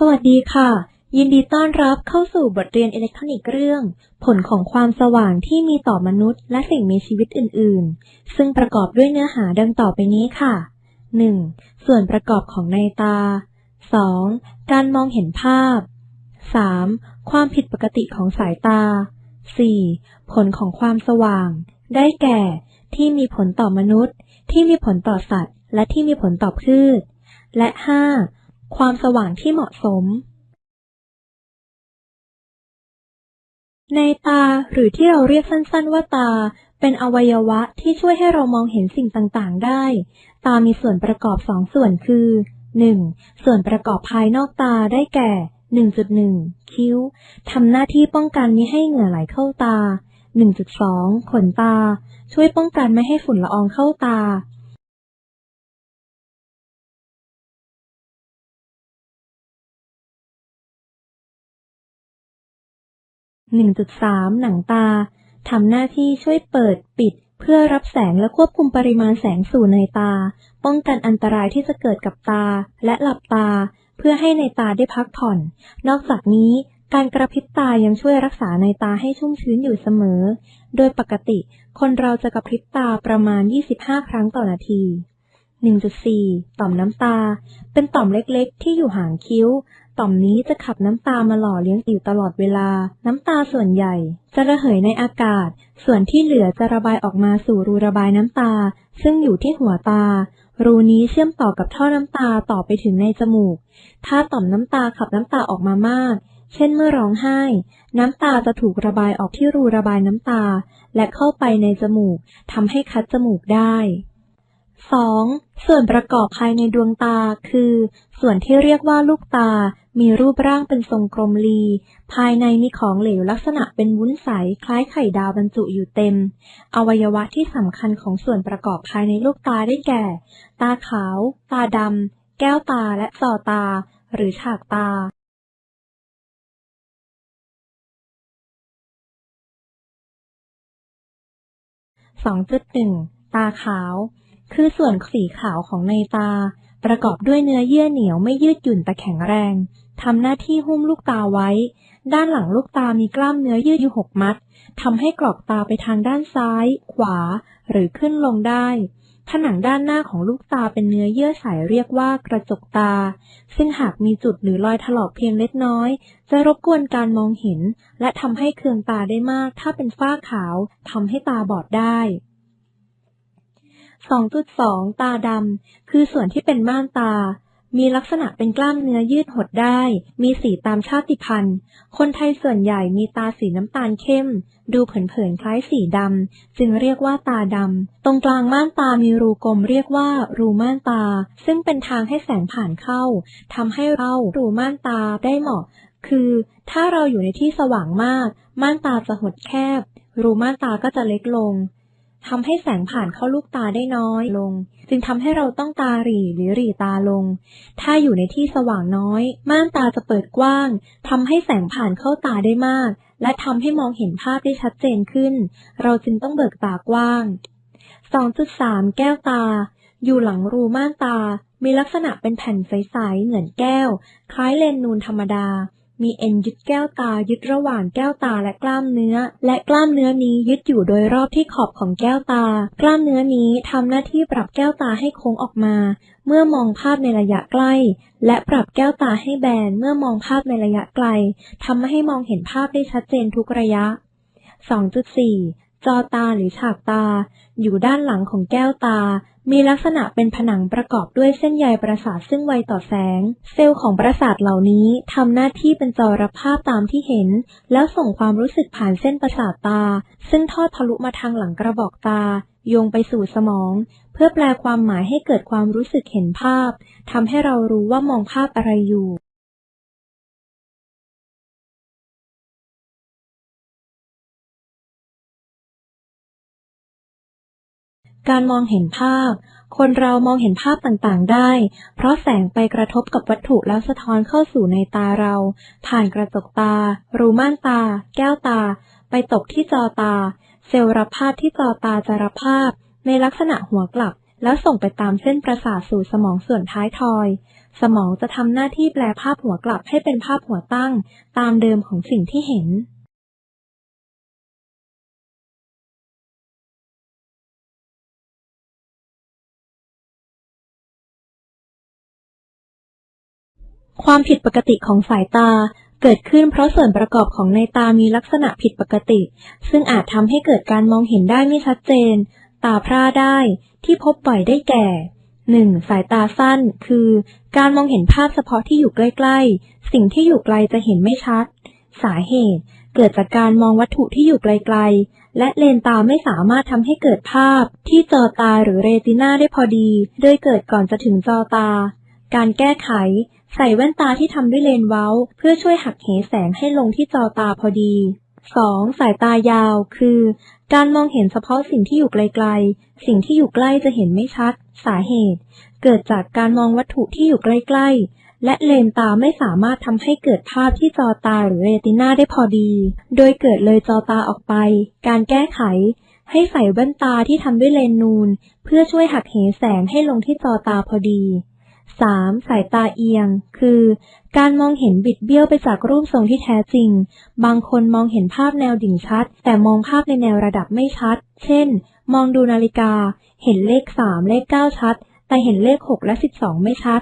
สวัสดีค่ะ ยินดีต้อนรับเข้าสู่บทเรียนอิเล็กทรอนิกส์เรื่อง ผลของความสว่างที่มีต่อมนุษย์และสิ่งมีชีวิตอื่น ๆ ซึ่งประกอบด้วยเนื้อหาดังต่อไปนี้ค่ะ 1. ส่วนประกอบของในตา 2. การมองเห็นภาพ 3. ความผิดปกติของสายตา 4. ผลของความสว่าง ได้แก่ ที่มีผลต่อมนุษย์ ที่มีผลต่อสัตว์ และที่มีผลต่อพืช และ 5. ความสว่างที่เหมาะสม ในตาหรือที่เราเรียกสั้นๆว่าตา เป็นอวัยวะที่ช่วยให้เรามองเห็นสิ่งต่างๆได้ ตามีส่วนประกอบสองส่วนคือ 1. ส่วนประกอบภายนอกตาได้แก่ 1.1 คิ้ว ทำหน้าที่ป้องกันไม่ให้เหงื่อไหลเข้าตา 1.2 ขนตา ช่วยป้องกันไม่ให้ฝุ่นละอองเข้าตา 1.3 หนังตาทำหน้าที่ช่วยเปิดปิด เพื่อรับแสงและควบคุมปริมาณแสงสู่ในตา ป้องกันอันตรายที่จะเกิดกับตาและหลับตา เพื่อให้ในตาได้พักผ่อน นอกจากนี้การกระพริบตายังช่วยรักษาในตาให้ชุ่มชื้นอยู่เสมอ โดยปกติคนเราจะกระพริบตาประมาณ 25 ครั้งต่อนาที 1.4 ต่อมน้ำตา เป็นต่อมเล็กๆ ที่อยู่ห่างคิ้ว ต่อมนี้จะขับน้ำตามาหล่อเลี้ยงอยู่ตลอดเวลา น้ำตาส่วนใหญ่ จะระเหยในอากาศ ส่วนที่เหลือจะระบายออกมาสู่รูระบายน้ำตา ซึ่งอยู่ที่หัวตา รูนี้เชื่อมต่อกับท่อน้ำตาต่อไปถึงในจมูก ถ้าต่อมน้ำตาขับน้ำตาออกมามาก เช่นเมื่อร้องไห้ น้ำตาจะถูกระบายออกที่รูระบายน้ำตา และเข้าไปในจมูกทำให้คัดจมูกได้ 2. ส่วนประกอบภายในดวงตา คือ ส่วนที่เรียกว่าลูกตา มีรูปร่างเป็นทรงกลมรีภายในมีของเหลวลักษณะเป็นวุ้นใส คล้ายไข่ดาวบรรจุอยู่เต็ม อวัยวะที่สำคัญของส่วนประกอบภายในลูกตาได้แก่ ตาขาว ตาดำ แก้วตาและจอตา หรือฉากตา2.1ตาขาว คือส่วนสีขาวของในตา ประกอบด้วยเนื้อเยื่อเหนียวไม่ยืดหยุ่นแต่แข็งแรงทำหน้าที่หุ้มลูกตาไว้ ด้านหลังลูกตามีกล้ามเนื้อยืดอยู่หกมัดทำให้กรอกตาไปทางด้านซ้าย ขวา หรือขึ้นลงได้ผนังด้านหน้าของลูกตาเป็นเนื้อเยื่อใสเรียกว่ากระจกตา ซึ่งหากมีจุดหรือรอยถลอกเพียงเล็กน้อย จะรบกวนการมองเห็น และทำให้เคืองตาได้มาก ถ้าเป็นฝ้าขาวทำให้ตาบอดได้ 2.2 ตาดำ คือส่วนที่เป็นม่านตา มีลักษณะเป็นกล้ามเนื้อยืดหดได้ มีสีตามชาติพันธุ์ คนไทยส่วนใหญ่มีตาสีน้ำตาลเข้ม ดูเผินๆคล้ายสีดำ จึงเรียกว่าตาดำ ตรงกลางม่านตามีรูกลมเรียกว่ารูม่านตา ซึ่งเป็นทางให้แสงผ่านเข้า ทำให้เรารูม่านตาได้เหมาะ คือถ้าเราอยู่ในที่สว่างมาก ม่านตาจะหดแคบ รูม่านตาก็จะเล็กลง ทำให้แสงผ่านเข้าลูกตาได้น้อยลง จึงทำให้เราต้องตาหรี่หรือหรี่ตาลง ถ้าอยู่ในที่สว่างน้อย ม่านตาจะเปิดกว้างทำให้แสงผ่านเข้าตาได้มาก และทำให้มองเห็นภาพได้ชัดเจนขึ้น เราจึงต้องเบิกตากว้าง 2.3 แก้วตา อยู่หลังรูม่านตา มีลักษณะเป็นแผ่นใสๆเหมือนแก้ว คล้ายเลนนูนธรรมดา มีเอ็นยึดแก้วตายึดระหว่างแก้วตาและกล้ามเนื้อ และกล้ามเนื้อนี้ยึดอยู่โดยรอบที่ขอบของแก้วตา กล้ามเนื้อนี้ทำหน้าที่ปรับแก้วตาให้โค้งออกมา เมื่อมองภาพในระยะใกล้ และปรับแก้วตาให้แบนเมื่อมองภาพในระยะไกลทำให้มองเห็นภาพได้ชัดเจนทุกระยะ 2.4 จอตาหรือฉากตา อยู่ด้านหลังของแก้วตา มีลักษณะเป็นผนังประกอบด้วยเส้นใยประสาทซึ่งไวต่อแสง เซลล์ของประสาทเหล่านี้ทำหน้าที่เป็นจอรับภาพตามที่เห็น แล้วส่งความรู้สึกผ่านเส้นประสาทตา ซึ่งทอดทะลุมาทางหลังกระบอกตา โยงไปสู่สมอง เพื่อแปลความหมายให้เกิดความรู้สึกเห็นภาพทำให้เรารู้ว่ามองภาพอะไรอยู่ การมองเห็นภาพ คนเรามองเห็นภาพต่างๆได้ เพราะแสงไปกระทบกับวัตถุแล้วสะท้อนเข้าสู่ในตาเรา ผ่านกระจกตา รูม่านตา แก้วตา ไปตกที่จอตา เซลล์รับภาพที่จอตาจะรับภาพ ในลักษณะหัวกลับ แล้วส่งไปตามเส้นประสาทสู่สมองส่วนท้ายทอย สมองจะทำหน้าที่แปลภาพหัวกลับให้เป็นภาพหัวตั้ง ตามเดิมของสิ่งที่เห็น ความผิดปกติของสายตาเกิดขึ้นเพราะส่วนประกอบของในตามีลักษณะผิดปกติ ซึ่งอาจทำให้เกิดการมองเห็นได้ไม่ชัดเจน ตาพร่าได้ที่พบบ่อยได้แก่ 1. สายตาสั้น คือ การมองเห็นภาพเฉพาะที่อยู่ใกล้ๆ สิ่งที่อยู่ไกลจะเห็นไม่ชัด สาเหตุ เกิดจากการมองวัตถุที่อยู่ไกลๆ และเลนตาไม่สามารถทำให้เกิดภาพ ที่จอตาหรือเรตินาได้พอดี โดยเกิดก่อนจะถึงจอตา การแก้ไข ใส่แว่นตาที่ทำด้วยเลนส์เว้า เพื่อช่วยหักเหแสงให้ลงที่จอตาพอดี 2. สายตายาว คือ การมองเห็นเฉพาะสิ่งที่อยู่ไกลๆ สิ่งที่อยู่ใกล้จะเห็นไม่ชัด สาเหตุ เกิดจากการมองวัตถุที่อยู่ใกล้ๆ และเลนตาไม่สามารถทำให้เกิดภาพที่จอตาหรือเรตินาได้พอดี โดยเกิดเลยจอตาออกไป การแก้ไข ให้ใส่แว่นตาที่ทำด้วยเลนส์นูน เพื่อช่วยหักเหแสงให้ลงที่จอตาพอดี 3. สายตาเอียง คือ การมองเห็นบิดเบี้ยวไปจากรูปทรงที่แท้จริง บางคนมองเห็นภาพแนวดิ่งชัด แต่มองภาพในแนวระดับไม่ชัด เช่น มองดูนาฬิกา เห็นเลข 3 เลข 9 ชัด แต่เห็นเลข 6 และ 12 ไม่ชัด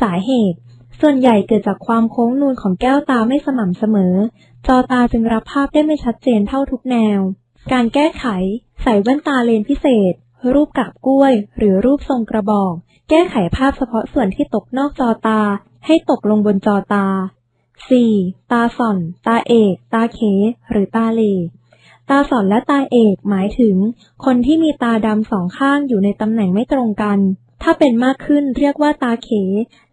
สาเหตุ ส่วนใหญ่เกิดจากความโค้งนูนของแก้วตาไม่สม่ำเสมอ จอตาจึงรับภาพได้ไม่ชัดเจนเท่าทุกแนว การแก้ไข ใส่แว่นตาเลนพิเศษ รูปกาบกล้วย หรือรูปทรงกระบอก แก้ไขภาพเฉพาะส่วนที่ตกนอกจอตา ให้ตกลงบนจอตา 4. ตาส่อน ตาเอก ตาเข หรือตาเหลตาส่อนและตาเอกหมายถึง คนที่มีตาดำสองข้างอยู่ในตำแหน่งไม่ตรงกัน ถ้าเป็นมากขึ้นเรียกว่าตาเข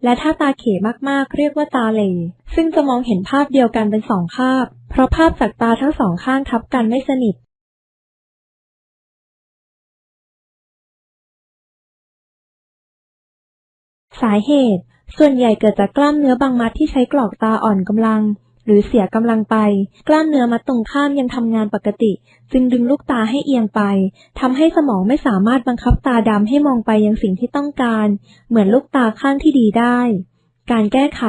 และถ้าตาเขมากๆ เรียกว่าตาเหลซึ่งจะมองเห็นภาพเดียวกันเป็นสองภาพ เพราะภาพจากตาทั้งสองข้างทับกันไม่สนิท สาเหตุ ส่วนใหญ่เกิดจากกล้ามเนื้อบางมัดที่ใช้กรอกตาอ่อนกำลัง หรือเสียกำลังไป กล้ามเนื้อมัดตรงข้ามยังทำงานปกติ จึงดึงลูกตาให้เอียงไปทำให้สมองไม่สามารถบังคับตาดำให้มองไปยังสิ่งที่ต้องการ เหมือนลูกตาข้างที่ดีได้การแก้ไข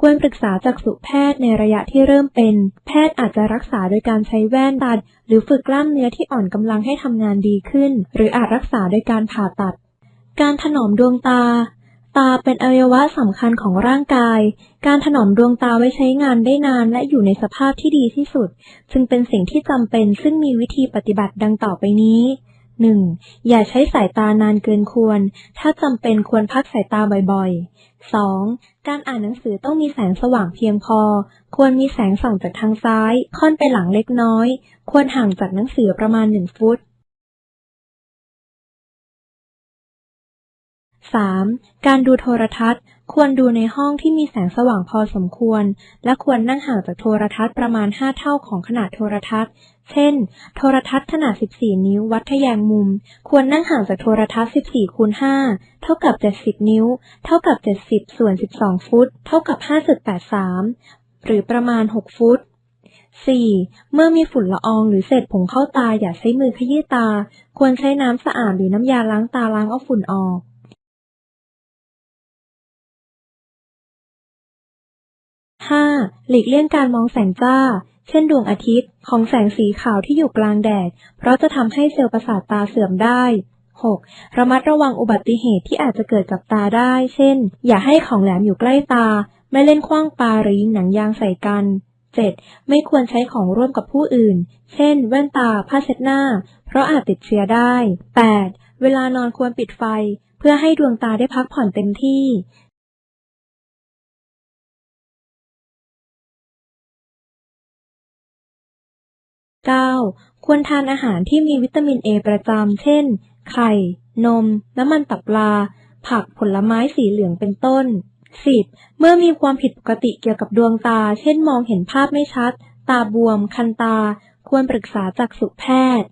ควรปรึกษาจักษุแพทย์ในระยะที่เริ่มเป็น แพทย์อาจจะรักษาโดยการใช้แว่นตัด หรือฝึกกล้ามเนื้อที่อ่อนกำลังให้ทำงานดีขึ้น หรืออาจรักษาโดยการผ่าตัด การถนอมดวงตา ตาเป็นอวัยวะสำคัญของร่างกาย การถนอมดวงตาไว้ใช้งานได้นานและอยู่ในสภาพที่ดีที่สุด จึงเป็นสิ่งที่จำเป็นซึ่งมีวิธีปฏิบัติดังต่อไปนี้ 1. อย่าใช้สายตานานเกินควร ถ้าจำเป็นควรพักสายตาบ่อยๆ 2. การอ่านหนังสือต้องมีแสงสว่างเพียงพอ ควรมีแสงส่องจากทางซ้าย ค่อนไปหลังเล็กน้อย ควรห่างจากหนังสือประมาณ 1 ฟุต 3. การดูโทรทัศน์ ควรดูในห้องที่มีแสงสว่างพอสมควร และควรนั่งห่างจากโทรทัศน์ประมาณ 5 เท่าของขนาดโทรทัศน์ เช่น โทรทัศน์ขนาด 14 นิ้ว วัดทะแยงมุม ควรนั่งห่างจากโทรทัศน์ 14 คูณ 5 เท่ากับ 70 นิ้ว เท่ากับ 70 ส่วน 12 ฟุต เท่ากับ 5.83 หรือประมาณ 6 ฟุต 4. เมื่อมีฝุ่นละอองหรือเศษผงเข้าตาอย่าใช้มือขยี้ตา ควรใช้น้ำสะอาดหรือน้ำยาล้างตาล้างเอาฝุ่นออก 5. หลีกเลี่ยงการมองแสงจ้า เช่นดวงอาทิตย์ ของแสงสีขาวที่อยู่กลางแดด เพราะจะทำให้เซลล์ประสาทตาเสื่อมได้ 6. ระมัดระวังอุบัติเหตุที่อาจจะเกิดกับตาได้ เช่น อย่าให้ของแหลมอยู่ใกล้ตา ไม่เล่นขว้างปาหรือยิงหนังยางใส่กัน 7. ไม่ควรใช้ของร่วมกับผู้อื่น เช่น แว่นตา ผ้าเช็ดหน้า เพราะอาจติดเชื้อได้ 8. เวลานอนควรปิดไฟ เพื่อให้ดวงตาได้พักผ่อนเต็มที่ 9. ควรทานอาหารที่มีวิตามินเอประจำ เช่น ไข่ นม น้ำมันตับปลา ผัก ผลไม้สีเหลืองเป็นต้น 10. เมื่อมีความผิดปกติเกี่ยวกับดวงตา เช่น มองเห็นภาพไม่ชัด ตาบวม คันตา ควรปรึกษาจักษุแพทย์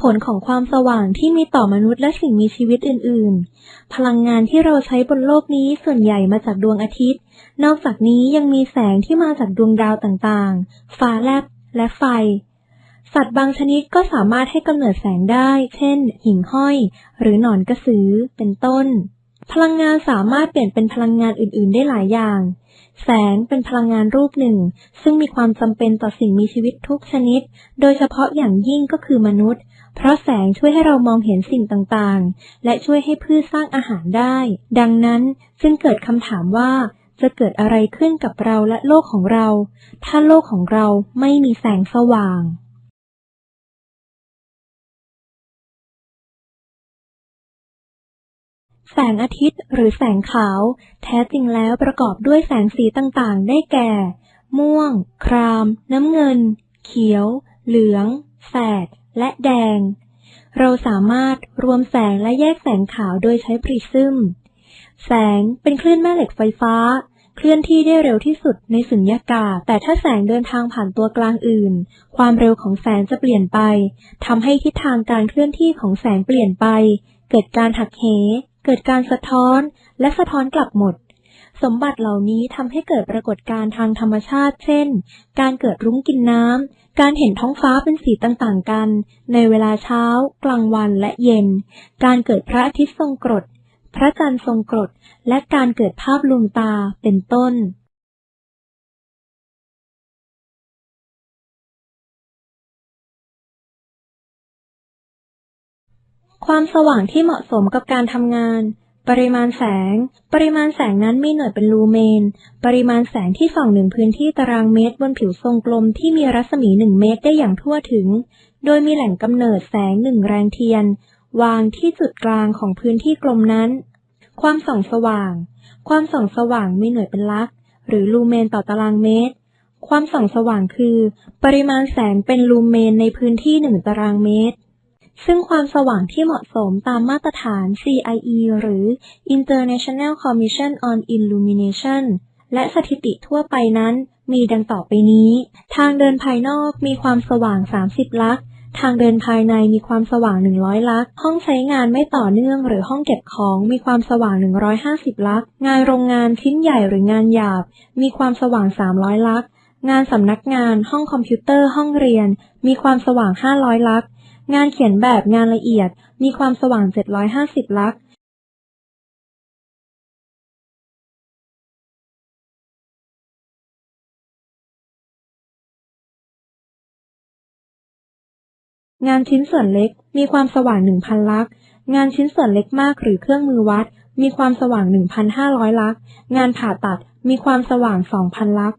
ผลของความสว่างที่มีต่อมนุษย์และสิ่งมีชีวิตอื่น ๆ พลังงานที่เราใช้บนโลกนี้ส่วนใหญ่มาจากดวงอาทิตย์ นอกจากนี้ยังมีแสงที่มาจากดวงดาวต่างๆ ฟ้าแลบ และไฟ สัตว์บางชนิดก็สามารถให้กำเนิดแสงได้ เช่น หิ่งห้อย หรือหนอนกระสือ เป็นต้น พลังงานสามารถเปลี่ยนเป็นพลังงานอื่น ๆ ได้หลายอย่าง แสงเป็นพลังงานรูปหนึ่ง ซึ่งมีความจำเป็นต่อสิ่งมีชีวิตทุกชนิด โดยเฉพาะอย่างยิ่งก็คือมนุษย์ เพราะแสงช่วยให้เรามองเห็นสิ่งต่างๆ และช่วยให้พืชสร้างอาหารได้ ดังนั้นจึงเกิดคำถามว่า จะเกิดอะไรขึ้นกับเราและโลกของเรา ถ้าโลกของเราไม่มีแสงสว่าง แสงอาทิตย์หรือแสงขาว แท้จริงแล้วประกอบด้วยแสงสีต่างๆ ได้แก่ ม่วง คราม น้ำเงิน เขียว เหลือง แสด และแดง เราสามารถรวมแสงและแยกแสงขาวโดยใช้ปริซึม แสงเป็นคลื่นแม่เหล็กไฟฟ้า เคลื่อนที่ได้เร็วที่สุดในสุญญากาศ แต่ถ้าแสงเดินทางผ่านตัวกลางอื่น ความเร็วของแสงจะเปลี่ยนไปทำให้ทิศทางการเคลื่อนที่ของแสงเปลี่ยนไป เกิดการหักเห เกิดการสะท้อนและสะท้อนกลับหมด สมบัติเหล่านี้ทำให้เกิดปรากฏการณ์ทางธรรมชาติ เช่น การเกิดรุ้งกินน้ำ การเห็นท้องฟ้าเป็นสีต่างๆกัน ในเวลาเช้า กลางวันและเย็น การเกิดพระอาทิตย์ทรงกรด พระจันทร์ทรงกรด และการเกิดภาพลวงตา เป็นต้น ความสว่างที่เหมาะสมกับการทำงาน ปริมาณแสง ปริมาณแสงนั้นมีหน่วยเป็นลูเมน ปริมาณแสงที่ส่องหนึ่งพื้นที่ตารางเมตรบนผิวทรงกลมที่มีรัศมีหนึ่งเมตรได้อย่างทั่วถึง โดยมีแหล่งกำเนิดแสงหนึ่งแรงเทียน วางที่จุดกลางของพื้นที่กลมนั้น ความส่องสว่าง ความส่องสว่างมีหน่วยเป็นลัก หรือลูเมนต่อตารางเมตร ความส่องสว่างคือ ปริมาณแสงเป็นลูเมนในพื้นที่หนึ่งตารางเมตร ซึ่งความสว่างที่เหมาะสมตามมาตรฐาน CIE หรือ International Commission on Illumination และสถิติทั่วไปนั้น มีดังต่อไปนี้ ทางเดินภายนอกมีความสว่าง 30 ลักทางเดินภายในมีความสว่าง 100 ลัก ห้องใช้งานไม่ต่อเนื่องหรือห้องเก็บของมีความสว่าง 150 ลัก งานโรงงานชิ้นใหญ่หรืองานหยาบ มีความสว่าง 300 ลัก งานสำนักงาน ห้องคอมพิวเตอร์ ห้องเรียน มีความสว่าง 500 ลัก งานเขียนแบบงานละเอียดมีความสว่าง 750 ลักงานชิ้นส่วนเล็กมีความสว่าง 1,000 ลัก งานชิ้นส่วนเล็กมากหรือเครื่องมือวัด มีความสว่าง 1,500 ลัก งานผ่าตัดมีความสว่าง 2,000 ลัก